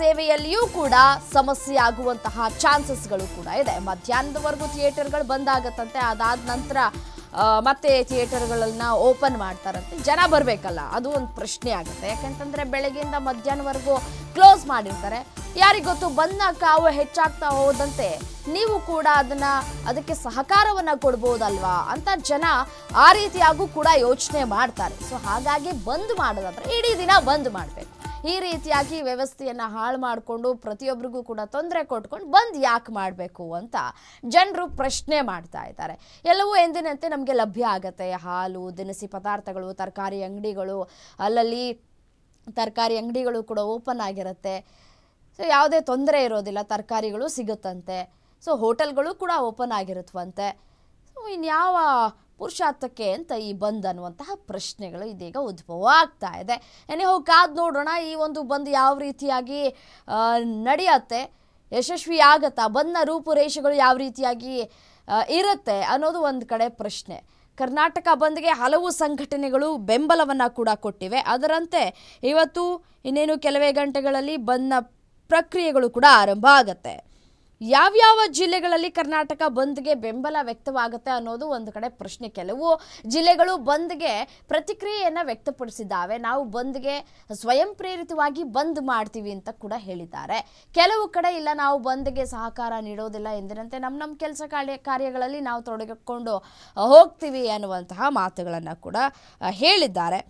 ಸೇವೆಯಲ್ಲಿಯೂ ಕೂಡ ಸಮಸ್ಯೆ ಆಗುವಂತಹ ಚಾನ್ಸಸ್ಗಳು ಕೂಡ ಇದೆ. ಮಧ್ಯಾಹ್ನದವರೆಗೂ ಥಿಯೇಟರ್ಗಳು ಬಂದಾಗತ್ತಂತೆ ಅದಾದ ನಂತರ ಮತ್ತೆ ಥಿಯೇಟರ್ಗಳನ್ನ ಓಪನ್ ಮಾಡ್ತಾರಂತೆ. ಜನ ಬರಬೇಕಲ್ಲ, ಅದು ಒಂದು ಪ್ರಶ್ನೆ ಆಗುತ್ತೆ. ಯಾಕಂತಂದ್ರೆ ಬೆಳಗ್ಗೆಯಿಂದ ಮಧ್ಯಾಹ್ನವರೆಗೂ ಕ್ಲೋಸ್ ಮಾಡಿರ್ತಾರೆ. ಯಾರಿಗೊತ್ತು ಬಂದ ಕಾವು ಹೆಚ್ಚಾಗ್ತಾ ಹೋದಂತೆ ನೀವು ಕೂಡ ಅದನ್ನ, ಅದಕ್ಕೆ ಸಹಕಾರವನ್ನ ಕೊಡ್ಬೋದಲ್ವಾ ಅಂತ ಜನ ಆ ರೀತಿಯಾಗೂ ಕೂಡ ಯೋಚನೆ ಮಾಡ್ತಾರೆ. ಸೊ, ಹಾಗಾಗಿ ಬಂದ್ ಮಾಡೋದಾದ್ರೆ ಇಡೀ ದಿನ ಬಂದ್ ಮಾಡಬೇಕು. ಈ ರೀತಿಯಾಗಿ ವ್ಯವಸ್ಥೆಯನ್ನು ಹಾಳು ಮಾಡಿಕೊಂಡು ಪ್ರತಿಯೊಬ್ಬರಿಗೂ ಕೂಡ ತೊಂದರೆ ಕೊಟ್ಕೊಂಡು ಬಂದ್ ಯಾಕೆ ಮಾಡಬೇಕು ಅಂತ ಜನರು ಪ್ರಶ್ನೆ ಮಾಡ್ತಾ ಇದ್ದಾರೆ. ಎಲ್ಲವೂ ಎಂದಿನಂತೆ ನಮಗೆ ಲಭ್ಯ ಆಗುತ್ತೆ. ಹಾಲು, ದಿನಸಿ ಪದಾರ್ಥಗಳು, ತರಕಾರಿ ಅಂಗಡಿಗಳು, ಅಲ್ಲಲ್ಲಿ ತರಕಾರಿ ಅಂಗಡಿಗಳು ಕೂಡ ಓಪನ್ ಆಗಿರುತ್ತೆ. ಸೊ ಯಾವುದೇ ತೊಂದರೆ ಇರೋದಿಲ್ಲ, ತರಕಾರಿಗಳು ಸಿಗುತ್ತಂತೆ. ಸೊ ಹೋಟೆಲ್ಗಳು ಕೂಡ ಓಪನ್ ಆಗಿರುತ್ತವಂತೆ ಸೊ ಇನ್ಯಾವ ಪುರುಷಾರ್ಥಕ್ಕೆ ಅಂತ ಈ ಬಂದ್ ಅನ್ನುವಂತಹ ಪ್ರಶ್ನೆಗಳು ಇದೀಗ ಉದ್ಭವ ಆಗ್ತಾ ಇದೆ. ಏನೇ ಹೋಗಿ ಕಾದ್ ನೋಡೋಣ. ಈ ಒಂದು ಬಂದ್ ಯಾವ ರೀತಿಯಾಗಿ ನಡೆಯತ್ತೆ, ಯಶಸ್ವಿ ಆಗತ್ತಾ, ಬಂದ್ನ ರೂಪುರೇಷೆಗಳು ಯಾವ ರೀತಿಯಾಗಿ ಇರುತ್ತೆ ಅನ್ನೋದು ಒಂದು ಕಡೆ ಪ್ರಶ್ನೆ. ಕರ್ನಾಟಕ ಬಂದ್ಗೆ ಹಲವು ಸಂಘಟನೆಗಳು ಬೆಂಬಲವನ್ನು ಕೂಡ ಕೊಟ್ಟಿವೆ. ಅದರಂತೆ ಇವತ್ತು ಇನ್ನೇನು ಕೆಲವೇ ಗಂಟೆಗಳಲ್ಲಿ ಬಂದ್ನ ಪ್ರಕ್ರಿಯೆಗಳು ಕೂಡ ಆರಂಭ ಆಗತ್ತೆ. ಯಾವ್ಯಾವ ಜಿಲ್ಲೆಗಳಲ್ಲಿ ಕರ್ನಾಟಕ ಬಂದ್ಗೆ ಬೆಂಬಲ ವ್ಯಕ್ತವಾಗುತ್ತೆ ಅನ್ನೋದು ಒಂದು ಕಡೆ ಪ್ರಶ್ನೆ. ಕೆಲವು ಜಿಲ್ಲೆಗಳು ಬಂದ್ಗೆ ಪ್ರತಿಕ್ರಿಯೆಯನ್ನು ವ್ಯಕ್ತಪಡಿಸಿದ್ದಾವೆ. ನಾವು ಬಂದ್ಗೆ ಸ್ವಯಂ ಪ್ರೇರಿತವಾಗಿ ಬಂದ್ ಮಾಡ್ತೀವಿ ಅಂತ ಕೂಡ ಹೇಳಿದ್ದಾರೆ. ಕೆಲವು ಕಡೆ ಇಲ್ಲ, ನಾವು ಬಂದ್ಗೆ ಸಹಕಾರ ನೀಡೋದಿಲ್ಲ ಎಂದಿನಂತೆ ನಮ್ಮ ನಮ್ಮ ಕೆಲಸ ಕಾರ್ಯ ಕಾರ್ಯಗಳಲ್ಲಿ ನಾವು ತೊಡಗಿಕೊಂಡು ಹೋಗ್ತೀವಿ ಅನ್ನುವಂತಹ ಮಾತುಗಳನ್ನು ಕೂಡ ಹೇಳಿದ್ದಾರೆ.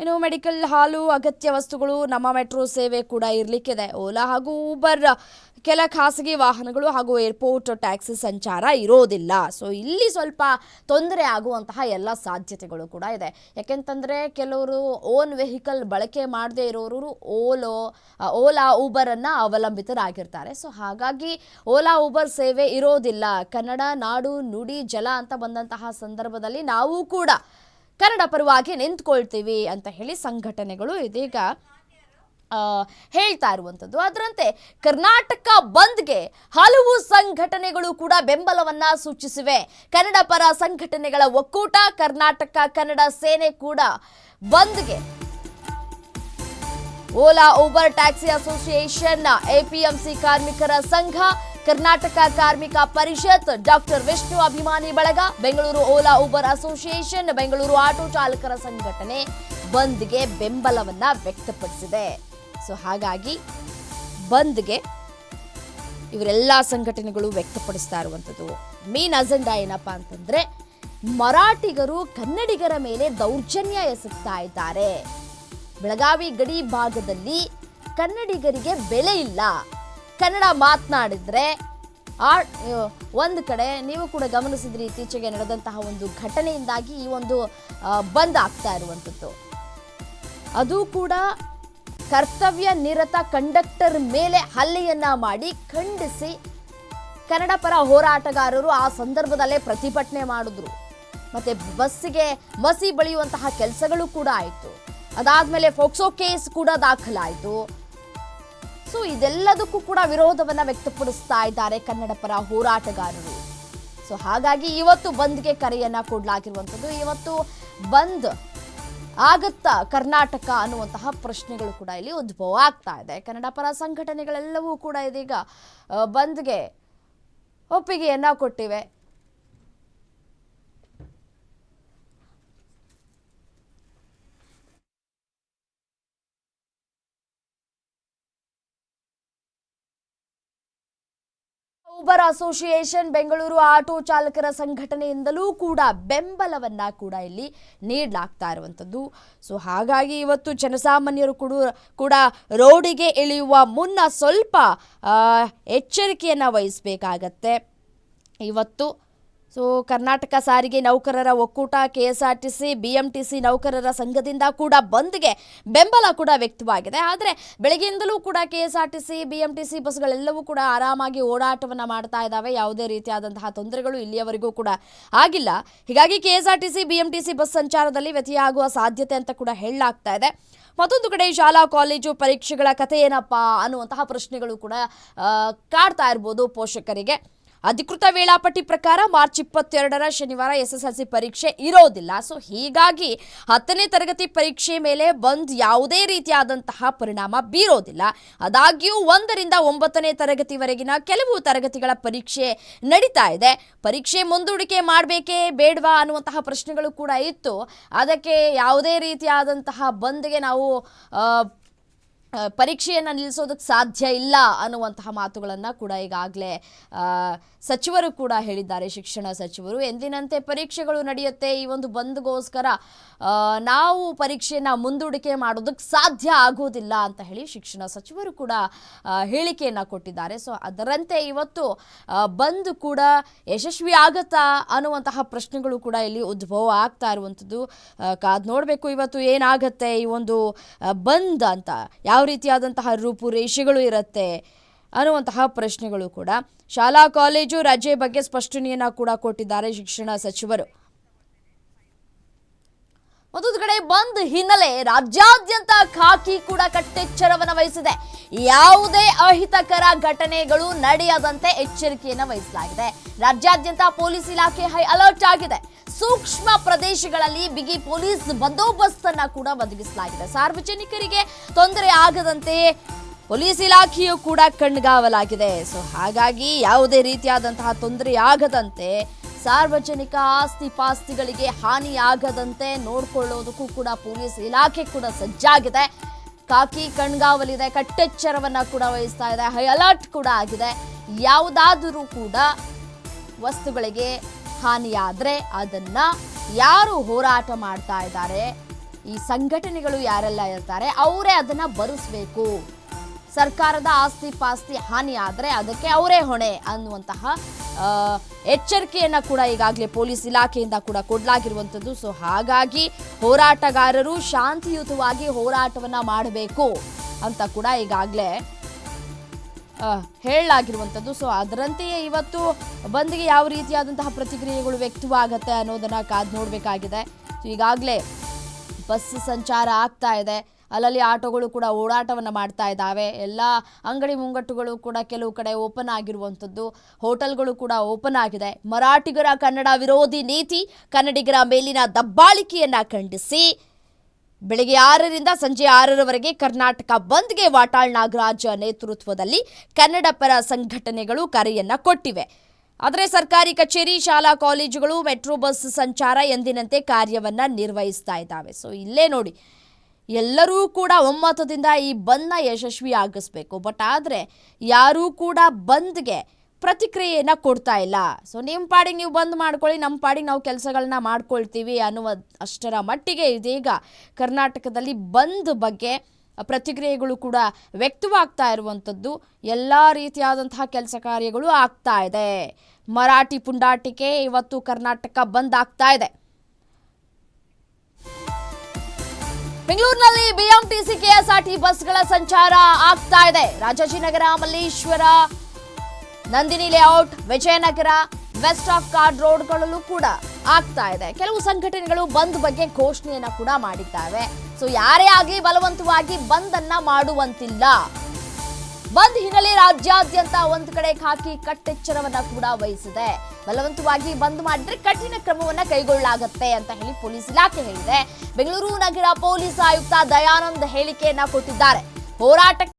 ಇನ್ನು ಮೆಡಿಕಲ್ ಹಾಲು, ಅಗತ್ಯ ವಸ್ತುಗಳು, ನಮ್ಮ ಮೆಟ್ರೋ ಸೇವೆ ಕೂಡ ಇರಲಿಕ್ಕಿದೆ. ಓಲಾ ಹಾಗೂ ಊಬರ್ ಕೆಲ ಖಾಸಗಿ ವಾಹನಗಳು ಹಾಗೂ ಏರ್ಪೋರ್ಟ್ ಟ್ಯಾಕ್ಸಿ ಸಂಚಾರ ಇರೋದಿಲ್ಲ. ಸೊ ಇಲ್ಲಿ ಸ್ವಲ್ಪ ತೊಂದರೆ ಆಗುವಂತಹ ಎಲ್ಲ ಸಾಧ್ಯತೆಗಳು ಕೂಡ ಇದೆ. ಯಾಕೆಂತಂದರೆ ಕೆಲವರು ಓನ್ ವೆಹಿಕಲ್ ಬಳಕೆ ಮಾಡದೇ ಇರೋರು ಓಲೋ ಓಲಾ ಊಬರನ್ನು ಅವಲಂಬಿತರಾಗಿರ್ತಾರೆ. ಸೊ ಹಾಗಾಗಿ ಓಲಾ ಊಬರ್ ಸೇವೆ ಇರೋದಿಲ್ಲ. ಕನ್ನಡ, ನಾಡು, ನುಡಿ, ಜಲ ಅಂತ ಬಂದಂತಹ ಸಂದರ್ಭದಲ್ಲಿ ನಾವು ಕೂಡ ಕನ್ನಡ ಪರವಾಗಿ ನಿಂತ್ಕೊಳ್ತೀವಿ ಅಂತ ಹೇಳಿ ಸಂಘಟನೆಗಳು ಇದೀಗ ಹೇಳ್ತಾ ಇರುವಂಥದ್ದು. ಅದರಂತೆ ಕರ್ನಾಟಕ ಬಂದ್ಗೆ ಹಲವು ಸಂಘಟನೆಗಳು ಕೂಡ ಬೆಂಬಲವನ್ನ ಸೂಚಿಸಿವೆ. ಕನ್ನಡ ಪರ ಸಂಘಟನೆಗಳ ಒಕ್ಕೂಟ, ಕರ್ನಾಟಕ, ಕನ್ನಡ ಸೇನೆ ಕೂಡ ಬಂದ್ಗೆ. Ola Uber taxi association, APMC ಕಾರ್ಮಿಕರ ಸಂಘ ಕರ್ನಾಟಕ ಕಾರ್ಮಿಕ ಪರಿಷತ್ ಡಾಕ್ಟರ್ ವಿಷ್ಣು ಅಭಿಮಾನಿ ಬಳಗ, Bengaluru Ola Uber association, Bengaluru auto ಚಾಲಕರ ಸಂಘಟನೆ ಬಂದ್ಗೆ ಬೆಂಬಲವನ್ನ ವ್ಯಕ್ತಪಡಿಸಿದೆ. ಸೊ ಹಾಗಾಗಿ ಬಂದ್ಗೆ ಇವರೆಲ್ಲ ಸಂಘಟನೆಗಳು ವ್ಯಕ್ತಪಡಿಸ್ತಾ ಇರುವಂಥದ್ದು. ಮೇನ್ ಅಜೆಂಡಾ ಏನಪ್ಪಾ ಅಂತಂದ್ರೆ ಮರಾಠಿಗರು ಕನ್ನಡಿಗರ ಮೇಲೆ ದೌರ್ಜನ್ಯ ಎಸಗ್ತಾ ಇದ್ದಾರೆ. ಬೆಳಗಾವಿ ಗಡಿ ಭಾಗದಲ್ಲಿ ಕನ್ನಡಿಗರಿಗೆ ಬೆಲೆ ಇಲ್ಲ. ಕನ್ನಡ ಮಾತನಾಡಿದ್ರೆ ಆ ಒಂದು ಕಡೆ ನೀವು ಕೂಡ ಗಮನಿಸಿದ್ರಿ ಇತ್ತೀಚೆಗೆ ನಡೆದಂತಹ ಒಂದು ಘಟನೆಯಿಂದಾಗಿ ಈ ಒಂದು ಬಂದ್ ಆಗ್ತಾ ಇರುವಂಥದ್ದು. ಅದು ಕೂಡ ಕರ್ತವ್ಯ ನಿರತ ಕಂಡಕ್ಟರ್ ಮೇಲೆ ಹಲ್ಲೆಯನ್ನ ಮಾಡಿ ಖಂಡಿಸಿ ಕನ್ನಡ ಪರ ಹೋರಾಟಗಾರರು ಆ ಸಂದರ್ಭದಲ್ಲೇ ಪ್ರತಿಭಟನೆ ಮಾಡಿದ್ರು. ಮತ್ತೆ ಬಸ್ಸಿಗೆ ಮಸಿ ಬಳಿಯುವಂತಹ ಕೆಲಸಗಳು ಕೂಡ ಆಯಿತು. ಅದಾದ್ಮೇಲೆ ಫೋಕ್ಸೋ ಕೇಸ್ ಕೂಡ ದಾಖಲಾಯಿತು. ಸೊ ಇದೆಲ್ಲದಕ್ಕೂ ಕೂಡ ವಿರೋಧವನ್ನ ವ್ಯಕ್ತಪಡಿಸ್ತಾ ಇದ್ದಾರೆ ಕನ್ನಡ ಪರ ಹೋರಾಟಗಾರರು. ಸೊ ಹಾಗಾಗಿ ಇವತ್ತು ಬಂದ್ಗೆ ಕರೆಯನ್ನ ಕೊಡಲಾಗಿರುವಂಥದ್ದು. ಇವತ್ತು ಬಂದ್ ಆಗತ್ತಾ ಕರ್ನಾಟಕ ಅನ್ನುವಂತಹ ಪ್ರಶ್ನೆಗಳು ಕೂಡ ಇಲ್ಲಿ ಉದ್ಭವ ಆಗ್ತಾ ಇದೆ. ಕನ್ನಡ ಪರ ಸಂಘಟನೆಗಳೆಲ್ಲವೂ ಕೂಡ ಇದೀಗ ಬಂದ್ಗೆ ಒಪ್ಪಿಗೆಯನ್ನ ಕೊಟ್ಟಿವೆ. ಊಬರ್ ಅಸೋಸಿಯೇಷನ್ ಬೆಂಗಳೂರು ಆಟೋ ಚಾಲಕರ ಸಂಘಟನೆಯಿಂದಲೂ ಕೂಡ ಬೆಂಬಲವನ್ನ ಕೂಡ ಇಲ್ಲಿ ನೀಡಲಾಗ್ತಾ ಇರುವಂಥದ್ದು. ಸೊ ಹಾಗಾಗಿ ಇವತ್ತು ಜನಸಾಮಾನ್ಯರು ಕೂಡ ಕೂಡ ರೋಡಿಗೆ ಇಳಿಯುವ ಮುನ್ನ ಸ್ವಲ್ಪ ಎಚ್ಚರಿಕೆಯನ್ನು ವಹಿಸಬೇಕಾಗತ್ತೆ. ಇವತ್ತು ಸೊ ಕರ್ನಾಟಕ ಸಾರಿಗೆ ನೌಕರರ ಒಕ್ಕೂಟ ಕೆಎಸ್ಆರ್ಟಿಸಿ ಬಿಎಂಟಿಸಿ ನೌಕರರ ಸಂಘದಿಂದ ಕೂಡ ಬಂದ್ಗೆ ಬೆಂಬಲ ಕೂಡ ವ್ಯಕ್ತವಾಗಿದೆ. ಆದರೆ, ಬೆಳಗ್ಗೆಯಿಂದಲೂ ಕೂಡ K S R T C B M T C ಬಸ್ಗಳೆಲ್ಲವೂ ಕೂಡ ಆರಾಮಾಗಿ ಓಡಾಟವನ್ನು ಮಾಡ್ತಾ ಇದ್ದಾವೆ ಯಾವುದೇ ರೀತಿಯಾದಂತಹ ತೊಂದರೆಗಳು ಇಲ್ಲಿಯವರೆಗೂ ಕೂಡ ಆಗಿಲ್ಲ. ಹೀಗಾಗಿ K S R T C B M T C bus ಸಂಚಾರದಲ್ಲಿ ವ್ಯತ್ಯಯ ಸಾಧ್ಯತೆ ಅಂತ ಕೂಡ ಹೇಳಲಾಗ್ತಾ ಇದೆ. ಮತ್ತೊಂದು ಕಡೆ ಶಾಲಾ, ಕಾಲೇಜು ಪರೀಕ್ಷೆಗಳ ಕಥೆ ಏನಪ್ಪಾ ಅನ್ನುವಂತಹ ಪ್ರಶ್ನೆಗಳು ಕೂಡ ಕಾಡ್ತಾ ಇರ್ಬೋದು ಪೋಷಕರಿಗೆ. ಅಧಿಕೃತ ವೇಳಾಪಟ್ಟಿ ಪ್ರಕಾರ ಮಾರ್ಚ್ ಇಪ್ಪತ್ತೆರಡರ ಶನಿವಾರ ಎಸ್ಎಸ್ಎಲ್ಸಿ ಪರೀಕ್ಷೆ ಇರೋದಿಲ್ಲ. ಸೊ, ಹೀಗಾಗಿ ಹತ್ತನೇ ತರಗತಿ ಪರೀಕ್ಷೆ ಮೇಲೆ ಬಂದ್ ಯಾವುದೇ ರೀತಿಯಾದಂತಹ ಪರಿಣಾಮ ಬೀರೋದಿಲ್ಲ. ಆದಾಗ್ಯೂ ಒಂದರಿಂದ ಒಂಬತ್ತನೇ ತರಗತಿವರೆಗಿನ ಕೆಲವು ತರಗತಿಗಳ ಪರೀಕ್ಷೆ ನಡೀತಾ ಇದೆ. ಪರೀಕ್ಷೆ ಮುಂದೂಡಿಕೆ ಮಾಡಬೇಕೇ ಬೇಡವಾ ಅನ್ನುವಂತಹ ಪ್ರಶ್ನೆಗಳು ಕೂಡ ಇತ್ತು. ಅದಕ್ಕೆ ಯಾವುದೇ ರೀತಿಯಾದಂತಹ ಬಂದ್ಗೆ ನಾವು ಪರೀಕ್ಷೆಯನ್ನು ನಿಲ್ಲಿಸೋದಕ್ಕೆ ಸಾಧ್ಯ ಇಲ್ಲ ಅನ್ನುವಂತಹ ಮಾತುಗಳನ್ನು ಕೂಡ ಈಗಾಗಲೇ ಸಚಿವರು ಕೂಡ ಹೇಳಿದ್ದಾರೆ. ಶಿಕ್ಷಣ ಸಚಿವರು ಎಂದಿನಂತೆ ಪರೀಕ್ಷೆಗಳು ನಡೆಯುತ್ತೆ, ಈ ಒಂದು ಬಂದ್ಗೋಸ್ಕರ ನಾವು ಪರೀಕ್ಷೆಯನ್ನು ಮುಂದೂಡಿಕೆ ಮಾಡೋದಕ್ಕೆ ಸಾಧ್ಯ ಆಗೋದಿಲ್ಲ ಅಂತ ಹೇಳಿ ಶಿಕ್ಷಣ ಸಚಿವರು ಕೂಡ ಹೇಳಿಕೆಯನ್ನ ಕೊಟ್ಟಿದ್ದಾರೆ. ಸೊ, ಅದರಂತೆ ಇವತ್ತು ಬಂದ್ ಕೂಡ ಯಶಸ್ವಿ ಆಗತ್ತಾ ಅನ್ನುವಂತಹ ಪ್ರಶ್ನೆಗಳು ಕೂಡ ಇಲ್ಲಿ ಉದ್ಭವ ಆಗ್ತಾ ಇರುವಂಥದ್ದು ಕಾದ್ ನೋಡಬೇಕು ಇವತ್ತು ಏನಾಗತ್ತೆ ಈ ಒಂದು ಬಂದ್ ಅಂತ. ರೀತಿಯಾದಂತಹ ರೂಪುರೇಷೆಗಳು ಇರುತ್ತೆ ಅನ್ನುವಂತಹ ಪ್ರಶ್ನೆಗಳು ಕೂಡ ಶಾಲಾ, ಕಾಲೇಜು, ರಜೆ ಬಗ್ಗೆ ಸ್ಪಷ್ಟನೆಯನ್ನು ಕೂಡ ಕೊಟ್ಟಿದ್ದಾರೆ ಶಿಕ್ಷಣ ಸಚಿವರು. ಮತ್ತೊಂದು ಕಡೆ ಬಂದ್ ಹಿನ್ನೆಲೆ ರಾಜ್ಯಾದ್ಯಂತ ಖಾಕಿ ಕೂಡ ಕಟ್ಟೆಚ್ಚರವನ್ನು ವಹಿಸಿದೆ. ಯಾವುದೇ ಅಹಿತಕರ ಘಟನೆಗಳು ನಡೆಯದಂತೆ ಎಚ್ಚರಿಕೆಯನ್ನು ವಹಿಸಲಾಗಿದೆ. ರಾಜ್ಯಾದ್ಯಂತ ಪೊಲೀಸ್ ಇಲಾಖೆ ಹೈ ಅಲರ್ಟ್ ಆಗಿದೆ. ಸೂಕ್ಷ್ಮ ಪ್ರದೇಶಗಳಲ್ಲಿ ಬಿಗಿ ಪೊಲೀಸ್ ಬಂದೋಬಸ್ತ್ ಅನ್ನ ಕೂಡ ಒದಗಿಸಲಾಗಿದೆ. ಸಾರ್ವಜನಿಕರಿಗೆ ತೊಂದರೆ ಆಗದಂತೆ ಪೊಲೀಸ್ ಇಲಾಖೆಯು ಕೂಡ ಕಣ್ಗಾವಲಾಗಿದೆ. ಸೊ ಹಾಗಾಗಿ ಯಾವುದೇ ರೀತಿಯಾದಂತಹ ತೊಂದರೆ ಆಗದಂತೆ ಸಾರ್ವಜನಿಕ ಆಸ್ತಿ ಪಾಸ್ತಿಗಳಿಗೆ ಹಾನಿಯಾಗದಂತೆ ನೋಡ್ಕೊಳ್ಳೋದಕ್ಕೂ ಕೂಡ ಪೊಲೀಸ್ ಇಲಾಖೆ ಕೂಡ ಸಜ್ಜಾಗಿದೆ. ಕಾಕಿ ಕಣ್ಗಾವಲಿದೆ, ಕಟ್ಟೆಚ್ಚರವನ್ನ ಕೂಡ ವಹಿಸ್ತಾ ಇದೆ, ಹೈ ಅಲರ್ಟ್ ಕೂಡ ಆಗಿದೆ. ಯಾವುದಾದರೂ ಕೂಡ ವಸ್ತುಗಳಿಗೆ ಹಾನಿಯಾದರೆ ಅದನ್ನ ಯಾರು ಹೋರಾಟ ಮಾಡ್ತಾ ಇದ್ದಾರೆ? ಈ ಸಂಘಟನೆಗಳು ಯಾರೆಲ್ಲ ಇರ್ತಾರೆ, ಅವರೇ ಅದನ್ನ ಭರಿಸ್ಬೇಕು ಸರ್ಕಾರದ ಆಸ್ತಿ ಪಾಸ್ತಿ ಹಾನಿ ಅದಕ್ಕೆ ಅವರೇ ಹೊಣೆ ಅನ್ನುವಂತಹ ಎಚ್ಚರಿಕೆಯನ್ನು ಕೂಡ ಈಗಾಗಲೇ ಪೊಲೀಸ್ ಇಲಾಖೆಯಿಂದ ಕೂಡ ಕೊಡಲಾಗಿರುವಂಥದ್ದು. ಸೊ ಹಾಗಾಗಿ ಹೋರಾಟಗಾರರು ಶಾಂತಿಯುತವಾಗಿ ಹೋರಾಟವನ್ನ ಮಾಡಬೇಕು ಅಂತ ಕೂಡ ಈಗಾಗಲೇ ಹೇಳಲಾಗಿರುವಂಥದ್ದು. ಸೊ ಅದರಂತೆಯೇ ಇವತ್ತು ಬಂದ್ಗೆ ಯಾವ ರೀತಿಯಾದಂತಹ ಪ್ರತಿಕ್ರಿಯೆಗಳು ವ್ಯಕ್ತವಾಗತ್ತೆ ಅನ್ನೋದನ್ನ ಕಾದು ನೋಡಬೇಕಾಗಿದೆ. ಈಗಾಗಲೇ ಬಸ್ ಸಂಚಾರ ಆಗ್ತಾ ಇದೆ. ಅಲ್ಲಲ್ಲಿ ಆಟೋಗಳು ಕೂಡ ಓಡಾಟವನ್ನು ಮಾಡ್ತಾ ಇದ್ದಾವೆ. ಎಲ್ಲ ಅಂಗಡಿ ಮುಂಗಟ್ಟುಗಳು ಕೂಡ ಕೆಲವು ಕಡೆ ಓಪನ್ ಆಗಿರುವಂಥದ್ದು. ಹೋಟೆಲ್ಗಳು ಕೂಡ ಓಪನ್ ಆಗಿದೆ. ಮರಾಠಿಗರ ಕನ್ನಡ ವಿರೋಧಿ ನೀತಿ ಕನ್ನಡಿಗರ ಮೇಲಿನ ದಬ್ಬಾಳಿಕೆಯನ್ನ ಖಂಡಿಸಿ. ಬೆಳಗ್ಗೆ ಆರರಿಂದ ಸಂಜೆ ಆರರವರೆಗೆ ಕರ್ನಾಟಕ ಬಂದ್ಗೆ ವಾಟಾಳ್ ನಾಗರಾಜ ನೇತೃತ್ವದಲ್ಲಿ ಕನ್ನಡ ಪರ ಸಂಘಟನೆಗಳು ಕರೆಯನ್ನ ಕೊಟ್ಟಿವೆ. ಆದರೆ ಸರ್ಕಾರಿ ಕಚೇರಿ, ಶಾಲಾ ಕಾಲೇಜುಗಳು, ಮೆಟ್ರೋ ಬಸ್ ಸಂಚಾರ ಎಂದಿನಂತೆ ಕಾರ್ಯವನ್ನ ನಿರ್ವಹಿಸ್ತಾ ಇದ್ದಾವೆ. ಸೊ, ಇಲ್ಲೇ ನೋಡಿ. ಎಲ್ಲರೂ ಕೂಡ ಒಮ್ಮತದಿಂದ ಈ ಬಂದ್ನ ಯಶಸ್ವಿ ಆಗಿಸ್ಬೇಕು. ಬಟ್ ಆದರೆ ಯಾರೂ ಕೂಡ ಬಂದ್ಗೆ ಪ್ರತಿಕ್ರಿಯೆಯನ್ನು ಕೊಡ್ತಾ ಇಲ್ಲ. ಸೊ ನಿಮ್ಮ ಪಾಡಿಗೆ ನೀವು ಬಂದ್ ಮಾಡ್ಕೊಳ್ಳಿ ನಮ್ಮ ಪಾಡಿಗೆ ನಾವು ಕೆಲಸಗಳನ್ನ ಮಾಡ್ಕೊಳ್ತೀವಿ ಅನ್ನುವ ಅಷ್ಟರ ಮಟ್ಟಿಗೆ ಇದೀಗ ಕರ್ನಾಟಕದಲ್ಲಿ ಬಂದ್ ಬಗ್ಗೆ ಪ್ರತಿಕ್ರಿಯೆಗಳು ಕೂಡ ವ್ಯಕ್ತವಾಗ್ತಾ ಇರುವಂಥದ್ದು. ಎಲ್ಲ ರೀತಿಯಾದಂತಹ ಕೆಲಸ ಕಾರ್ಯಗಳು ಆಗ್ತಾ ಇದೆ. ಮರಾಠಿ ಪುಂಡಾಟಿಕೆ ಇವತ್ತು ಕರ್ನಾಟಕ ಬಂದ್ ಆಗ್ತಾ ಇದೆ. ಬೆಂಗಳೂರಿನಲ್ಲಿ ಬಿಎಂಟಿಸಿ ಕೆಎಸ್ಆರ್ಟಿ ಬಸ್ಗಳ ಸಂಚಾರ ಆಗ್ತಾ ಇದೆ. Rajajinagar, Malleshwara, Nandini layout, Vijayanagar, west of chord ರೋಡ್ಗಳಲ್ಲೂ ಕೂಡ ಆಗ್ತಾ ಇದೆ. ಕೆಲವು ಸಂಘಟನೆಗಳು ಬಂದ್ ಬಗ್ಗೆ ಘೋಷಣೆಯನ್ನ ಕೂಡ ಮಾಡಿದ್ದಾವೆ. ಸೊ ಯಾರೇ ಆಗಲಿ ಬಲವಂತವಾಗಿ ಬಂದ್ ಅನ್ನ ಮಾಡುವಂತಿಲ್ಲ. ಬಂದ್ ಹಿನ್ನೆಲೆ ರಾಜ್ಯಾದ್ಯಂತ ಒಂದು ಕಡೆ ಖಾಕಿ ಕಟ್ಟೆಚ್ಚರವನ್ನ ಕೂಡ ವಹಿಸಿದೆ. ಬಲವಂತವಾಗಿ ಬಂದ್ ಮಾಡಿದ್ರೆ ಕಠಿಣ ಕ್ರಮವನ್ನ ಕೈಗೊಳ್ಳಲಾಗತ್ತೆ ಅಂತ ಹೇಳಿ ಪೊಲೀಸ್ ಇಲಾಖೆ ಹೇಳಿದೆ. ಬೆಂಗಳೂರು ನಗರ ಪೊಲೀಸ್ ಆಯುಕ್ತ ದಯಾನಂದ್ ಹೇಳಿಕೆಯನ್ನ ಕೊಟ್ಟಿದ್ದಾರೆ. ಹೋರಾಟ